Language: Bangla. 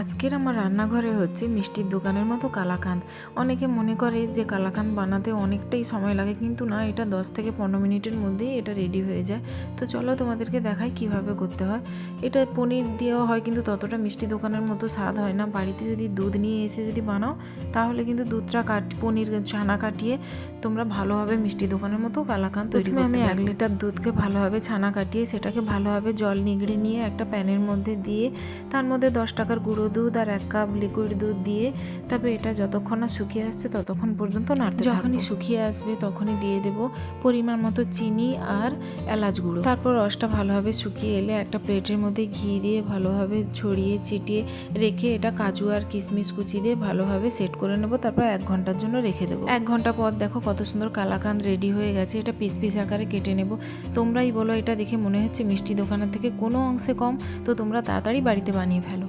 আজকের আমার রান্নাঘরে হচ্ছে মিষ্টির দোকানের মতো কালাকাঁদ। অনেকে মনে করে যে কালাকাঁদ বানাতে অনেকটাই সময় লাগে কিন্তু না এটা দশ থেকে পনেরো মিনিটের মধ্যেই এটা রেডি হয়ে যায়। তো চলো তোমাদেরকে দেখাই কীভাবে করতে হয়। এটা পনির দেওয়া হয় কিন্তু ততটা মিষ্টি দোকানের মতো স্বাদ হয় না। বাড়িতে যদি দুধ নিয়ে এসে যদি বানাও তাহলে কিন্তু দুধটা কাট পনির ছানা কাটিয়ে তোমরা ভালোভাবে মিষ্টি দোকানের মতো কালাকাঁদ তৈরি করতে আমি এক লিটার দুধকে ভালোভাবে ছানা কাটিয়ে সেটাকে ভালোভাবে জল নিগড়ে নিয়ে একটা প্যানের মধ্যে দিয়ে তার মধ্যে দশ টাকার গুঁড়ো দুধ আর এক কাপ লিকুইড দুধ দিয়ে তারপরে এটা যতক্ষণ না শুকিয়ে আসছে ততক্ষণ পর্যন্ত নাড়তে যখনই শুকিয়ে আসবে তখনই দিয়ে দেব পরিমাণ মতো চিনি আর এলাচ গুঁড়ো। তারপর রসটা ভালোভাবে শুকিয়ে এলে একটা প্লেটের মধ্যে ঘি দিয়ে ভালোভাবে ছড়িয়ে ছিটিয়ে রেখে এটা কাজু আর কিশমিশ কুচি দিয়ে ভালোভাবে সেট করে নেব। তারপর এক ঘণ্টার জন্য রেখে দেবো। এক ঘণ্টা পর দেখো কত সুন্দর কালাকাঁদ রেডি হয়ে গেছে। এটা পিস পিস আকারে কেটে নেব। তোমরাই বলো এটা দেখে মনে হচ্ছে মিষ্টি দোকানের থেকে কোনো অংশে কম। তো তোমরা তাড়াতাড়ি বাড়িতে বানিয়ে ফেলো।